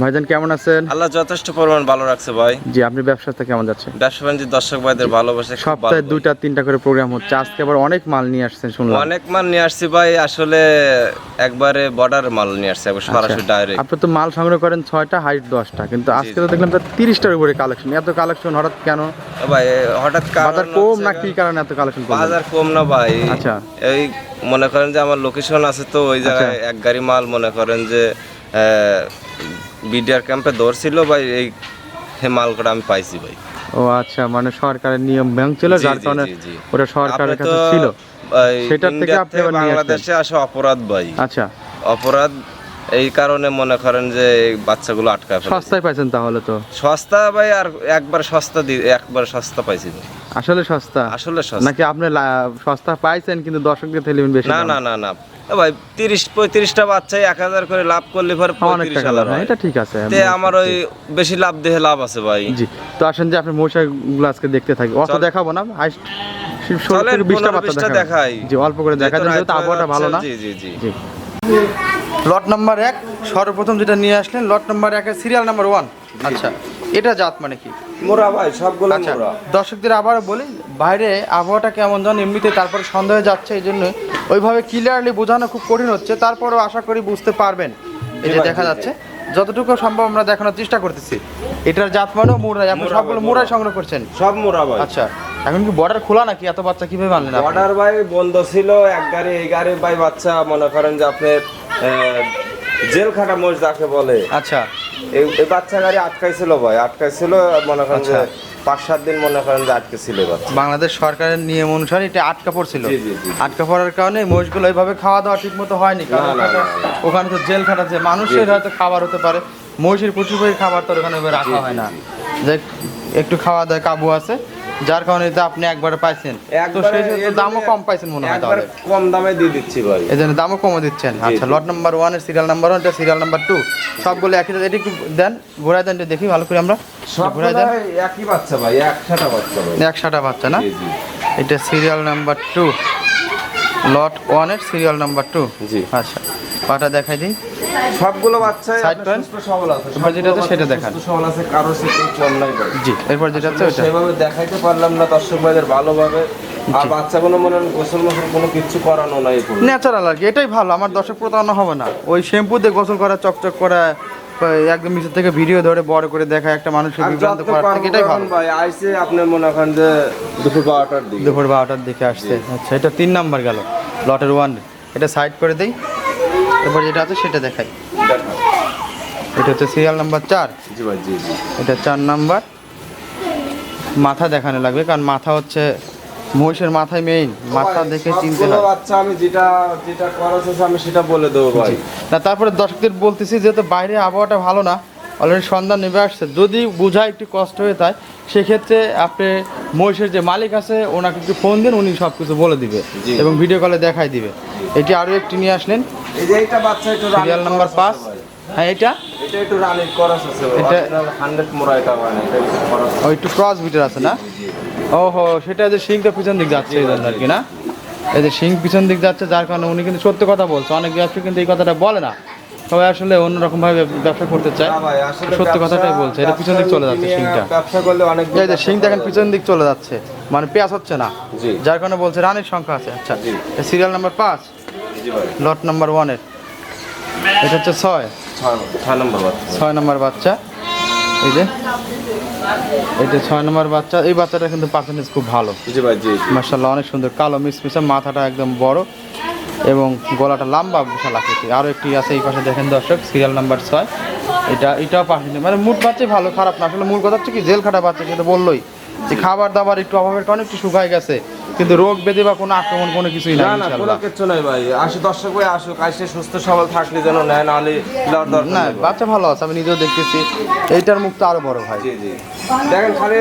ভাইজান কেমন আছেন? আল্লাহ যথেষ্ট পরিমাণ ভালো রাখছে ভাই। জি আপনি ব্যবসাতে কেমন যাচ্ছে? ব্যবসা বাণিজ্য দর্শক ভাইদের ভালোবাসে সপ্তাহে দুইটা তিনটা করে প্রোগ্রাম হচ্ছে। আজকে আবার অনেক মাল নিয়ে আসছেন শুনলাম। অনেক মাল নিয়ে আসছি ভাই আসলে একবারে বর্ডার মাল নিয়ে আসছে একবার সরাসরি ডাইরেক্ট আপনি তো মাল সংগ্রহ করেন ছয়টা হাইট দশটা কিন্তু আজকে তো দেখলাম তিরিশটার উপরে কালেকশন এত কালেকশন হঠাৎ কেন? ভাই হঠাৎ বাজার কম না কি কারণে এত কালেকশন বাজার কম না ভাই। আচ্ছা। এই মনে করেন যে আমার লোকেশন আছে তো ওই জায়গায় এক গাড়ি মাল মনে করেন যে বিডিআর ক্যাম্পে ধরছিল ভাই এই করে আমি পাইছি ভাই। ও আচ্ছা মানে সরকারের নিয়ম ব্যাংক ছিল যার কারণে। ওটা সরকারের কাছে ছিল। সেটার থেকে আপনি। বাংলাদেশে আসে অপরাধ ভাই। আচ্ছা। অপরাধ এই কারণে মনে করেন যে বাচ্চাগুলো আটকা সস্তায় পাইছেন তাহলে তো? সস্তা ভাই আর একবার সস্তা দি একবার সস্তা পাইছি ভাই। আসলে সস্তা? আসলে সস্তা। নাকি আপনি সস্তা পাইছেন কিন্তু দর্শকদের থেলিবেন বেশি না না না না। ভাই তিরিশ পঁয়ত্রিশটা বাচ্চাই এক হাজার করে লাভ করলে পরে পঁয়ত্রিশ হাজার হ্যাঁ, হয়। এটা ঠিক আছে তে আমার ওই বেশি লাভ দেহে লাভ আছে ভাই। জি তো আসেন যে আপনি মশাইগুলো আজকে দেখতে থাকি। অত দেখাবো না হাইস্ট বাচ্চা দেখাই। জি অল্প করে দেখা যেহেতু আবহাওয়াটা ভালো না। জি জি জি। জি। লট নাম্বার এক সর্বপ্রথম যেটা নিয়ে আসলেন লট নাম্বার একের সিরিয়াল নাম্বার ওয়ান আচ্ছা। এটা জাত মানে কি? মোরা ভাই সবগুলো আচ্ছা মোরা। দর্শকদের আবার বলি বাইরে আবহাওয়াটা কেমন যেন এমনিতে তারপরে সন্দেহ যাচ্ছে এই জন্য ওইভাবে ক্লিয়ারলি বোঝানো খুব কঠিন হচ্ছে তারপরেও আশা করি বুঝতে পারবেন। এই যে দেখা যাচ্ছে যতটুকু সম্ভব আমরা দেখানোর চেষ্টা করতেছি। এটার জাত মানেও মুরাই আপনি সবগুলো মুরাই সংগ্রহ করছেন? সব মোরা ভাই। আচ্ছা এখন কি বর্ডার খোলা নাকি? এত বাচ্চা কীভাবে আনলেন? অর্ডার ভাই বন্ধ ছিল এক গাড়ি এই গাড়ি ভাই বাচ্চা মনে করেন যে আপনি আহ, জেল খাটা মোষ যাকে বলে। আচ্ছা। এই বাচ্চা গাড়ি আটকাইছিল ভাই আটকাইছিল মনে করেন যে আচ্ছা। পাঁচ সাত দিন মনে করেন যে আটকে ছিল বাংলাদেশ সরকারের নিয়ম অনুসারে এটা আটকা পড়ছিল। আটকা পড়ার কারণে মহিষগুলো এইভাবে খাওয়া দাওয়া ঠিক মতো হয়নি কারণ ওখানে- তো জেল খাটাচ্ছে। মানুষের হয়তো খাবার হতে পারে। মহিষের প্রচুর খাবার তো ওখানে রাখা হয় না। যে একটু খাওয়া দাওয়া কাবু আছে। যার কারণে তো আপনি একবারে পাইছেন। তো সেই দামও কম পাইছেন মনে হয় তাহলে। কম দামে দিয়ে দিচ্ছি ভাই। এই জন্য দামও কমে দিচ্ছেন। আচ্ছা লট নাম্বার ওয়ানের সিরিয়াল নাম্বার ওয়ান এটা সিরিয়াল নাম্বার টু সবগুলো একই এটা একটু দেন ঘোরায় দেন দেখি ভালো করে আমরা। ঘোরায় দেন। একই বাচ্চা ভাই একসাথে বাচ্চা ভাই। একশোটা বাচ্চা না। এটা সিরিয়াল নাম্বার টু লট ওয়ানের সিরিয়াল নাম্বার টু জি। আচ্ছা পাটা দেখাই দিই সবগুলো বাচ্চাই? সুস্থ সবল আছে এবার যেটা আছে সেটা দেখান। সুস্থ সবল আছে কারও সে কোনো কম নাই জি এরপর যেটা আছে ওইটা সেভাবে দেখাইতে পারলাম না দর্শক ভাইদের ভালোভাবে আর বাচ্চাগুলো মনে গোসল মোসল কোনো কিছু করানো নাই পুরো। ন্যাচারাল আর কি এটাই ভালো আমার দর্শক প্রতারণা হবে না ওই শ্যাম্পু দিয়ে গোসল করা চকচক করা একদম নিচের থেকে ভিডিও ধরে বড় করে দেখা একটা মানুষকে বিভ্রান্ত করার থেকে এটাই ভালো। ভাই আইসে আপনি মনে করেন যে দুপুর বারোটার দিকে। দুপুর বারোটার দিকে আসছে। আচ্ছা এটা তিন নাম্বার গেল লটের ওয়ান। এটা সাইড করে দিই এরপর যেটা আছে সেটা দেখাই। এটা হচ্ছে সিরিয়াল নাম্বার চার। জি ভাই জি জি। এটা চার নাম্বার। মাথা দেখানো লাগবে কারণ মাথা হচ্ছে মহিষের মাথায় মেইন মাথা দেখে চিনতে হয়। বাচ্চা আমি যেটা যেটা করা হচ্ছে আমি সেটা বলে দেবো ভাই। না তারপরে দর্শকদের বলতেছি যেহেতু বাইরে আবহাওয়াটা ভালো না অলরেডি সন্ধ্যা নেমে আসছে। যদি বোঝায় একটু কষ্ট হয়ে যায় সেক্ষেত্রে আপনি মহিষের যে মালিক আছে ওনাকে একটু ফোন দিন উনি সব কিছু বলে দিবে এবং ভিডিও কলে দেখাই দিবে। এটি আরও একটি নিয়ে আসলেন। এই যে এইটা বাচ্চা একটু সিরিয়াল নাম্বার পাঁচ। হ্যাঁ এটা এটা একটু রানিং করাস আছে এটা- হান্ড্রেড মোড়া এটা না ও একটু ক্রস বিটার আছে না? ওহো সেটা যে সিংটা পিছন দিক যাচ্ছে এই জন্য আর কি না? এই যে সিং পিছন দিক যাচ্ছে যার কারণে উনি কিন্তু সত্য কথা বলছে। অনেক ব্যবসায়ী কিন্তু এই কথাটা বলে না। সবাই আসলে অন্যরকম ভাবে ব্যবসা করতে চায়। আসলে সত্য কথাটাই বলছে। এটা পিছন দিক চলে যাচ্ছে ব্যবসা সিংটা। ব্যবসা করলে অনেক এই যে সিং দেখেন পিছন দিক চলে যাচ্ছে। মানে পেঁয়াজ হচ্ছে না। যার কারণে বলছে রানের সংখ্যা আছে। আচ্ছা সিরিয়াল নাম্বার পাঁচ। লট নাম্বার ওয়ানের এটা হচ্ছে ছয়। ছয় নম্বর বাচ্চা। ছয় নম্বর বাচ্চা। এই যে এটা ছয় নম্বর বাচ্চা এই বাচ্চাটা কিন্তু পার্সেন্টেজ খুব ভালো। জি ভাই জি। মার্শাল্লাহ অনেক সুন্দর কালো মিসমিসে মাথাটা একদম বড় এবং গলাটা লম্বা বিশাল আকৃতি আরও একটি আছে এই পাশে দেখেন দর্শক সিরিয়াল নাম্বার ছয়। এটা এটাও পাশে মানে মুড বাচ্চাই ভালো খারাপ না। আসলে মূল কথা হচ্ছে কি জেল খাটা বাচ্চা সেটা বললোই যে খাবার দাবার একটু অভাবের কারণে একটু শুকায় গেছে। কিন্তু রোগ ব্যাধি বা কোনো আক্রমণ কোনো কিছুই না না কোনো। কিচ্ছু নাই ভাই। আসে দর্শক ভাই আসুক আসে সুস্থ সবল থাকলে যেন নেয় নাহলে দরকার না বাচ্চা ভালো আছে আমি নিজেও দেখতেছি। এইটার মুখ তো আরও বড় ভাই। জি জি। দেখেন খালি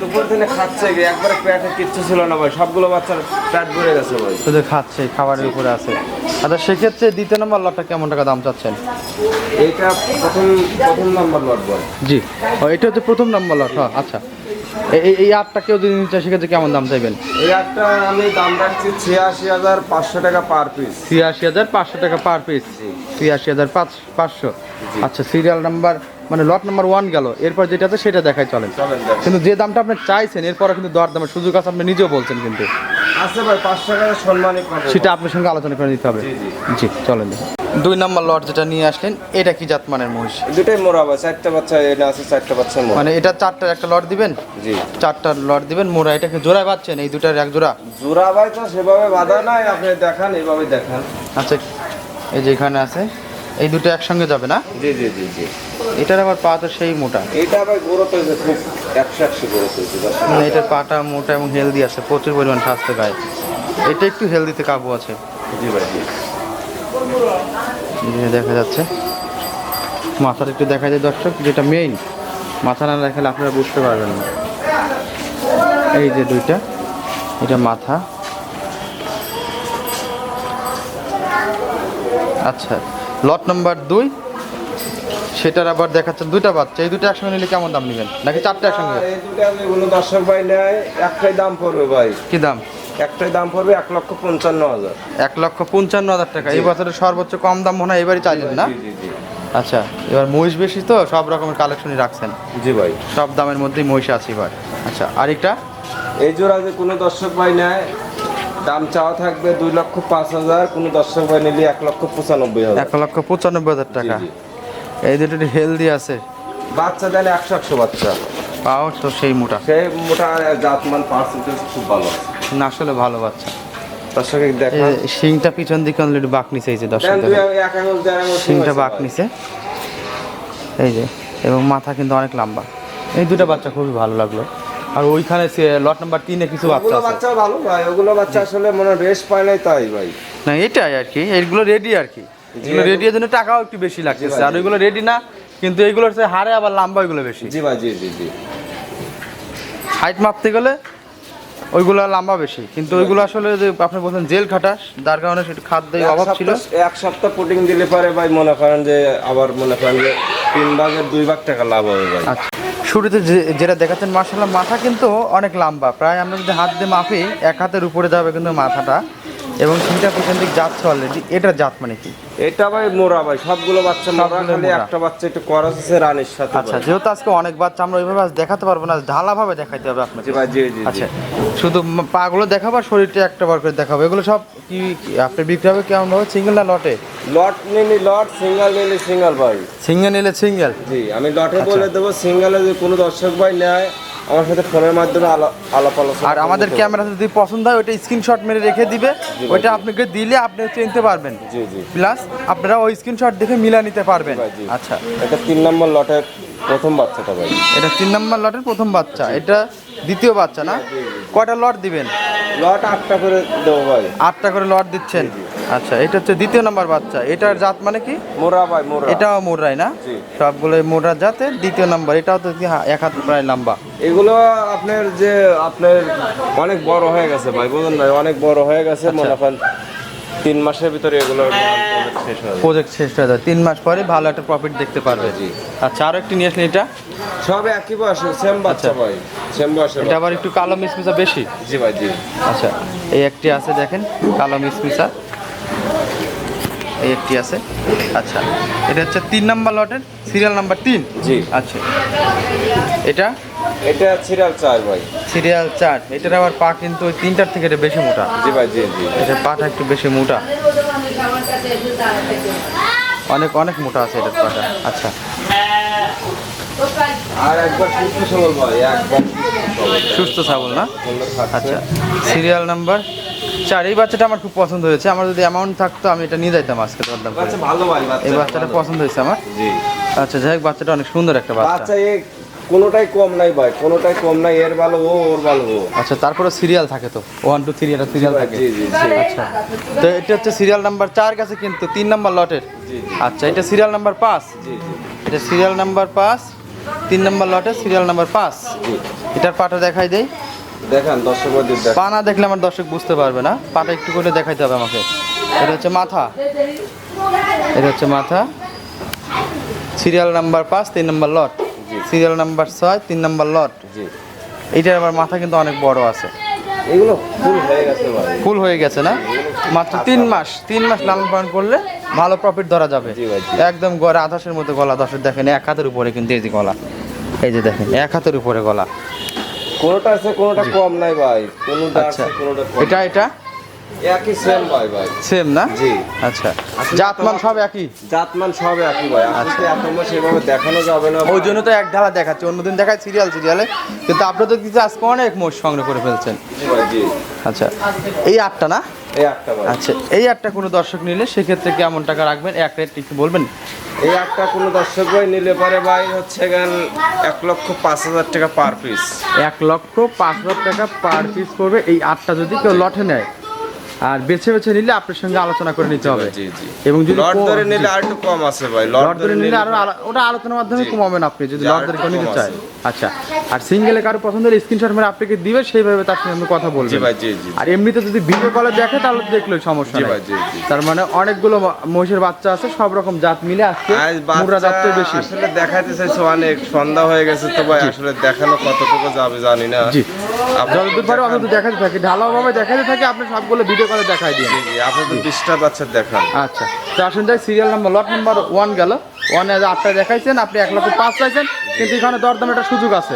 দুপুর দিনে খাচ্ছে একবারে পেটে কিচ্ছু ছিল না ভাই সবগুলো বাচ্চার পেট ভরে গেছে ভাই। শুধু খাচ্ছে খাবারের উপরে আছে। আচ্ছা সেক্ষেত্রে দ্বিতীয় নম্বর লটটা কেমন টাকা দাম চাচ্ছেন? এইটা প্রথম প্রথম নাম্বার লট ভাই। জি। ও এটা হচ্ছে প্রথম নম্বর লট হ্যাঁ আচ্ছা। এই- আটটা কেউ যদি নিতে সেক্ষেত্রে কেমন দাম চাইবেন? এই একটা আমি দাম রাখছি ছিয়াশি হাজার পাঁচশো টাকা পার পিস। ছিয়াশি হাজার পাঁচশো টাকা পার পিস? ছিয়াশি হাজার পাঁচ পাঁচশো। আচ্ছা সিরিয়াল নাম্বার মানে লট নাম্বার ওয়ান গেল। এরপর যেটা আছে সেটা দেখাই চলেন। কিন্তু যে দামটা আপনি চাইছেন এরপরে কিন্তু দর দামের সুযোগ আছে আপনি নিজেও বলছেন কিন্তু। আছে ভাই পাঁচশো টাকা সেটা আপনার সঙ্গে আলোচনা করে নিতে হবে। জি, চলেন। দুই নম্বর লট যেটা নিয়ে আসলেন এটা কি জাতমানের মহিষ? দুটাই মোরা ভাই চারটা বাচ্চা এটা আছে চারটা বাচ্চা মানে এটা চারটার একটা লট দিবেন? জি। চারটার লট দিবেন মোড়া এটাকে জোড়ায় পাচ্ছেন এই দুটার এক জোড়া? জোড়া ভাই তো সেভাবে বাধা নাই আপনি দেখান এইভাবে দেখান। আচ্ছা এই যে এখানে আছে এই দুটো একসঙ্গে যাবে না? জি জি জি জি। এটার আবার পা তো সেই মোটা। এইটা ভাই গ্রোথ হয়েছে খুব একশো একশো দর্শক। মানে এটার পাটা মোটা এবং হেলদি আছে প্রচুর পরিমাণ স্বাস্থ্য গায়ে এটা একটু হেলদিতে কাবু আছে। জি ভাই জি। যে দেখা যাচ্ছে। মাথাটা একটু দেখা যায় দর্শক যেটা মেইন মাথা না দেখালে আপনারা বুঝতে পারবেন না। এই যে দুইটা এটা মাথা। আচ্ছা লট নাম্বার দুই সেটার আবার দেখাচ্ছে দুইটা বাচ্চা। এই দুটো একসঙ্গে নিলে কেমন দাম নেবেন? নাকি চারটে একসঙ্গে? এই দুটা যেগুলো দর্শক ভাই নেয় একটাই দাম পড়বে ভাই। কি দাম? একটাই দাম পড়বে এক লক্ষ পঞ্চান্ন হাজার। এক লক্ষ পঞ্চান্ন হাজার টাকা। এই বছরের সর্বোচ্চ কম দাম মনে হয় এবারই চাইলেন না? আচ্ছা এবার মহিষ বেশি তো সব রকমের কালেকশনই রাখছেন। জি ভাই। সব দামের মধ্যেই মহিষ আছে এবার। আচ্ছা আরেকটা? এই জোড়া যে কোনো দর্শক ভাই নেয় দাম চাওয়া থাকবে দুই লক্ষ পাঁচ হাজার কোনো দর্শক ভাই নিলে এক লক্ষ পঁচানব্বই হাজার। এক লক্ষ পঁচানব্বই হাজার টাকা। এই দুটো হেলদি আছে। বাচ্চা দেন একশো একশো বাচ্চা। পাও তো সেই মোটা। সেই মোটা জাতমান পার্সেন্টেজ খুব ভালো আছে। না আসলে ভালো বাচ্চা। দর্শকে শিংটা পিছন দিকে অলরেডি বাঁক নিচে এই যে দর্শক শিংটা বাঁক নিচে এই যে এবং মাথা কিন্তু অনেক লম্বা। এই দুটো বাচ্চা খুবই ভালো লাগল। আর ওইখানে লট নাম্বার তিনে কিছু বাচ্চা বাচ্চা ভালো ভাই ওগুলো বাচ্চা আসলে মনে রেস্ট পায় নাই তাই ভাই। না এটাই আর কি এইগুলো রেডি আর কি। এগুলো রেডি এর জন্য টাকাও একটু বেশি লাগতেছে। আর ওইগুলো রেডি না কিন্তু এইগুলোর চেয়ে হারে আবার লম্বা ওইগুলো বেশি। জি ভাই জি জি জি। হাইট মাপতে গেলে ওইগুলো লম্বা বেশি। কিন্তু ওইগুলো আসলে যে আপনি বলছেন জেল খাটাস যার কারণে সেটা খাদ্য অভাব ছিল। এক সপ্তাহ পুটিং দিলে পরে ভাই মনে করেন যে আবার মনে করেন যে তিন ভাগের দুই ভাগ টাকা লাভ হবে ভাই। আচ্ছা। শুরুতে যেটা দেখাচ্ছেন মার্শাল্লাহ মাথা কিন্তু অনেক লম্বা। প্রায় আমরা যদি হাত দিয়ে মাপি এক হাতের উপরে যাবে কিন্তু মাথাটা। এবং সেটা পিছন দিক যাচ্ছে অলরেডি এটা জাত মানে কি? এটা ভাই মোরা ভাই সবগুলো বাচ্চা মোরা খালি একটা বাচ্চা একটু করস আছে রানীর সাথে আচ্ছা যেহেতু আজকে অনেক বাচ্চা আমরা ওইভাবে আজ দেখাতে পারব না ঢালাভাবে দেখাইতে হবে আপনাকে। জি ভাই জি জি আচ্ছা শুধু পাগুলো দেখাবো আর শরীরটা একটা বার করে দেখাবো। এগুলো সব কি কি- আপনি বিক্রি হবে কেমন হবে সিঙ্গেল না লটে? লট নিলি লট সিঙ্গেল নিলি সিঙ্গেল ভাই। সিঙ্গেল নিলে সিঙ্গেল? জি আমি লটে আচ্ছা। বলে দেবো সিঙ্গেলে যদি কোনো দর্শক ভাই নেয় আমার সাথে ফোনের মাধ্যমে আলা- আলাপ আলোচনা আর আমাদের ক্যামেরা যদি পছন্দ হয় ওইটা স্ক্রিনশট মেরে রেখে দিবে। ওইটা আপনাকে দিলে আপনি চিনতে পারবেন। জি জি। প্লাস আপনারা ওই স্ক্রিনশট দেখে মিলা নিতে পারবেন। আচ্ছা। এটা তিন নম্বর লটের প্রথম বাচ্চাটা ভাই। এটা তিন নম্বর লটের প্রথম বাচ্চা এটা দ্বিতীয় বাচ্চা না? কয়টা লট দিবেন? লট আটটা করে দেবো ভাই। আটটা করে লট দিচ্ছেন? আচ্ছা এটা হচ্ছে দ্বিতীয় নম্বর বাচ্চা। এটার জাত মানে কি? মোরা ভাই মোরা। এটাও মোড়াই না। সবগুলো মোড়া জাতের দ্বিতীয় নাম্বার। এটাও তো এক হাত প্রায় লম্বা। এগুলো আপনার যে আপনার অনেক বড় হয়ে গেছে ভাই বুঝলেন না অনেক বড় হয়ে গেছে আচ্ছা। মনে করেন তিন মাসের ভিতরে এগুলো হয়ে। প্রজেক্ট শেষ হয়ে যায় তিন মাস পরে ভালো একটা প্রফিট দেখতে পারবে। জি। আচ্ছা আরও একটি নিয়ে আসলেন এটা? সব একই বয়সে সেম বাচ্চা আচ্ছা। ভাই সেম বয়সে এটা আবার একটু কালো মিসমিসা বেশি? জি ভাই জি। আচ্ছা এই একটি আছে দেখেন কালো মিসমিসা এই একটি আছে। আচ্ছা এটা হচ্ছে তিন নাম্বার লটের সিরিয়াল নাম্বার তিন? জি। আচ্ছা। এটা? এটা সিরিয়াল চার ভাই। সিরিয়াল চার। এটার আবার পা কিন্তু ওই তিনটার থেকে এটা বেশি মোটা। জি ভাই জি জি। এটার পাটা একটু বেশি মোটা। অনেক অনেক মোটা আছে এটার পাটা। আচ্ছা। আর একবার সুস্থ সবল ভাই একবার সুস্থ ছাগল না? আচ্ছা। সিরিয়াল নাম্বার চার। এই বাচ্চাটা আমার খুব পছন্দ হয়েছে। আমার যদি অ্যামাউন্ট থাকতো আমি এটা নিয়ে যাইতাম আজকে দরদাম ভালো ভাই এই বাচ্চাটা পছন্দ হয়েছে আমার? জি। আচ্ছা যাই হোক বাচ্চাটা অনেক সুন্দর একটা বাচ্চা। কোনোটাই কম নাই ভাই কোনোটাই কম নাই এর ভালো ও ওর ভালো ও। আচ্ছা তারপরে সিরিয়াল থাকে তো ওয়ান টু থ্রি একটা সিরিয়াল থাকে। জি জি আচ্ছা। তো এটা হচ্ছে সিরিয়াল নাম্বার চার কাছে কিন্তু তিন নাম্বার লটের আচ্ছা এটা সিরিয়াল নাম্বার পাঁচ। জি জি। এটা সিরিয়াল নাম্বার পাঁচ তিন নাম্বার লটের সিরিয়াল নাম্বার পাঁচ। জি। এটার পাটা দেখাই দেই। দেখান দর্শকদের দেখ পা না দেখলে আমার দর্শক বুঝতে পারবে না পাটা একটু করে দেখাইতে হবে আমাকে। এটা হচ্ছে মাথা। এটা হচ্ছে মাথা। সিরিয়াল নাম্বার পাঁচ তিন নাম্বার লট। সিরিয়াল নাম্বার ছয় তিন নাম্বার লট। জি। এইটার আবার মাথা কিন্তু অনেক বড় আছে। এগুলো ফুল হয়ে গেছে ফুল হয়ে গেছে না? মাত্র তিন মাস তিন মাস লালন পালন করলে ভালো প্রফিট ধরা যাবে। জি ভাই, একদম গড়ে আধাশের মতো গলা দশের দেখেন এক হাতের উপরে কিন্তু এই যে গলা। এই যে দেখেন এক হাতের উপরে গলা। কোনোটা আছে কোনোটা কম নাই ভাই। কোনোটা আচ্ছা। আছে কোনোটা এটা এটা? একই সেম ভাই ভাই সেম না? জি। আচ্ছা। জাতমান সব একই? জাতমান সব একই ভাই আসলে এত সেভাবে দেখানো যাবে না ওই জন্য তো এক ঢালা দেখাচ্ছে অন্যদিন দেখায় সিরিয়াল সিরিয়ালে কিন্তু আপনারা তো কিছু আজকে অনেক মোষ সংগ্রহ করে ফেলছেন। জি আচ্ছা। এই আটটা না? এই ভাই আচ্ছা এই আটটা কোনো দর্শক নিলে সেক্ষেত্রে কেমন টাকা রাখবেন? এক রেট একটু বলবেন? এই একটা কোনো দর্শক ভাই নিলে পারে ভাই হচ্ছে গান এক লক্ষ পাঁচ হাজার টাকা পার পিস এক লক্ষ পাঁচ হাজার টাকা পার পিস পড়বে। এই আটটা যদি কেউ লটে নেয় আর বেছে বেছে নিলে আপনার সঙ্গে আলোচনা করে নিতে হবে। জি জি। এবং যদি লট ধরে নিলে আর একটু কম আছে ভাই লট ধরে নিলে আরও ওটা আলোচনার মাধ্যমে কমাবেন আপনি যদি লট ধরে নিতে চায়। আচ্ছা আর সিঙ্গেলে কারও পছন্দের স্ক্রিনশট মানে আপনাকে দিবে সেইভাবে তার সঙ্গে আপনি কথা জি ভাই জি জি। আর এমনিতে যদি ভিডিও কলে দেখে তাহলে দেখলে সমস্যা জি নেই। ভাই, জি, জি। তার মানে অনেকগুলো মহিষের বাচ্চা আছে সব রকম জাত মিলে আজকে আজ মুরা জাতটাই বেশি। আসলে দেখাতে চাইছে অনেক সন্ধ্যা হয়ে গেছে তো ভাই আসলে দেখানো কতটুকু যাবে জানি না। জি। যতদূর পারে অত দেখাতে থাকে। ঢালাওভাবে দেখাতে থাকে আপনি সবগুলো ভিডিও করে দেখাই দিন বিশটা বাচ্চা দেখান। আচ্ছা তো আসুন যাই serial number lot number one গেল। ওয়ানে আটটা দেখাইছেন আপনি এক লক্ষ পাঁচ চাইছেন কিন্তু এখানে দরদাম একটা সুযোগ আছে।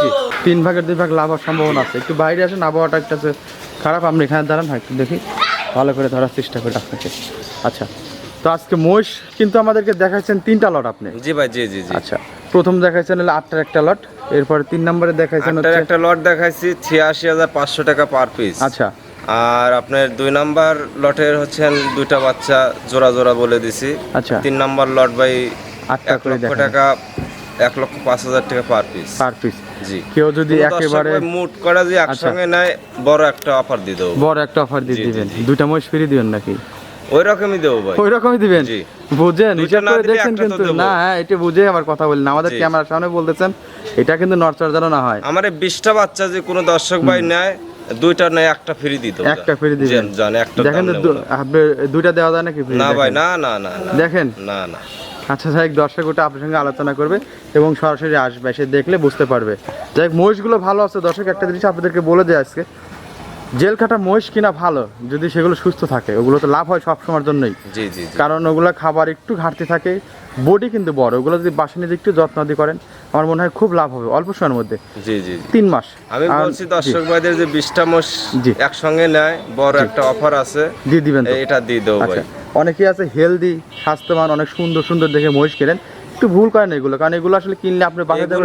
জি তিন ভাগের দুই ভাগ লাভ হওয়ার সম্ভাবনা আছে। একটু বাইরে আসেন আবহাওয়াটা একটা খারাপ আপনি এখানে দাঁড়ান একটু দেখি। ভালো করে ধরার চেষ্টা করি আপনাকে। আচ্ছা তো আজকে মহিষ কিন্তু আমাদেরকে দেখাইছেন তিনটা লট আপনি। জি ভাই জি জি জি। আচ্ছা প্রথম দেখাইছেন হলো আটটার একটা লট এরপরে তিন নম্বরে দেখাইছেন আটটার হচ্ছে একটা লট দেখাইছি ছিয়াশি হাজার পাঁচশো টাকা পার পিস আচ্ছা। আর আপনার দুই নাম্বার লটের হচ্ছেন দুইটা বাচ্চা জোড়া জোড়া বলে দিছি। আচ্ছা। তিন নাম্বার লট এক করে লক্ষ টাকা এক লক্ষ পাঁচ হাজার টাকা পার পিস পার পিস জি। কেউ যদি একেবারে মুট করা যে একসঙ্গে নেয় বড় একটা অফার দিয়ে দেবো। বড় একটা অফার দিয়ে দিবেন। দুইটা মহিষ ফ্রি দিবেন নাকি? ওই রকমই দেবো ভাই। ওই রকমই দিবেন? জি। বুঝেন হিসাব করে দেখছেন কিন্তু না হ্যাঁ এটা বুঝে আবার কথা বলেন। আমাদের ক্যামেরার সামনে বলতেছেন এটা কিন্তু যেন না হয়। আমার বিশটা বাচ্চা যে কোনো দর্শক ভাই নেয় দুইটা নেয় একটা ফ্রি দিত একটা free দিবেন। জান একটা দেখেন দুইটা দেওয়া যায় নাকি না ভাই না না না দেখেন। না না। আচ্ছা যাই দর্শক ওটা আপনার সঙ্গে আলোচনা করবে এবং সরাসরি আসবে সে দেখলে বুঝতে পারবে। যাই হোক, মহিষগুলো ভালো আছে। দর্শক একটা জিনিস আপনাদেরকে বলে দেয় আজকে। জেল কাটা মহিষ কিনা ভালো যদি সেগুলো সুস্থ থাকে। ওগুলো তো লাভ হয় সব সময়ের জন্যই। জি জি কারণ ওগুলো খাবার একটু ঘাটতি থাকে বডি কিন্তু বড় ওগুলো যদি বাসা নিয়ে একটু যত্ন আদি করেন আমার মনে হয় খুব লাভ হবে অল্প সময়ের মধ্যে। জি জি। তিন মাস। আমি বলছি দর্শক ভাইদের যে বিশটা মোষ জি। একসঙ্গে নেয় বড় একটা অফার আছে দিয়ে দিবেন এটা দিয়ে দেবো আচ্ছা। ভাই। অনেকেই আছে হেলদি স্বাস্থ্যবান অনেক সুন্দর সুন্দর দেখে মহিষ কেনেন। একটু ভুল করেন এগুলো কারণ এগুলো আসলে কিনলে আপনি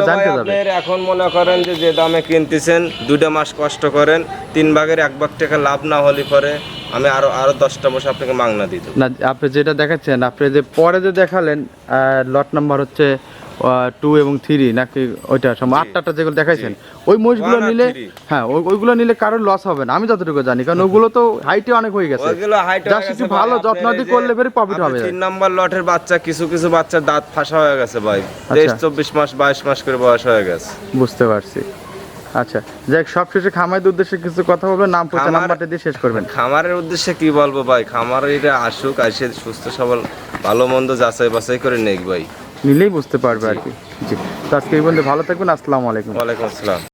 জানতে যাবেন এখন মনে করেন যে যে দামে কিনতেছেন দুইটা মাস কষ্ট করেন তিন ভাগের এক ভাগ টাকা লাভ না হলে পরে আমি আরও আরও দশটা বসে আপনাকে মাংনা দিতে না আপনি যেটা দেখাচ্ছেন আপনি যে পরে যে দেখালেন লট নাম্বার হচ্ছে টু এবং থ্রি নাকি ওইটা সম আটটা যেগুলো দেখাইছেন ওই মহিষগুলো নিলে হ্যাঁ ওইগুলো নিলে কারোর লস হবে না আমি যতটুকু জানি কারণ ওগুলো তো হাইটে অনেক হয়ে গেছে। একটু ভালো যত্ন দিয়ে করলে বেরি profit হবে। তিন নাম্বার লটের বাচ্চা কিছু কিছু বাচ্চার দাঁত ফাঁসা হয়ে গেছে ভাই আচ্ছা। তেইশ চব্বিশ মাস বাইশ মাস করে বয়স হয়ে গেছে। বুঝতে পারছি। আচ্ছা যাক সব শেষে খামাইদের উদ্দেশ্যে কিছু কথা বলবেন নাম পরিচয় নাম্বারটা দিয়ে শেষ করবেন। খামারের উদ্দেশ্যে কি বলব ভাই খামারিরা আসুক এসে সুস্থ সবল ভালো মন্দ যাচাই বাছাই করে নেক ভাই। নিলেই বুঝতে পারবে আর কি। জি। তো আজকে এই পর্যন্ত ভালো থাকবেন। আসসালামু আলাইকুম। ওয়ালাইকুম আসসালাম।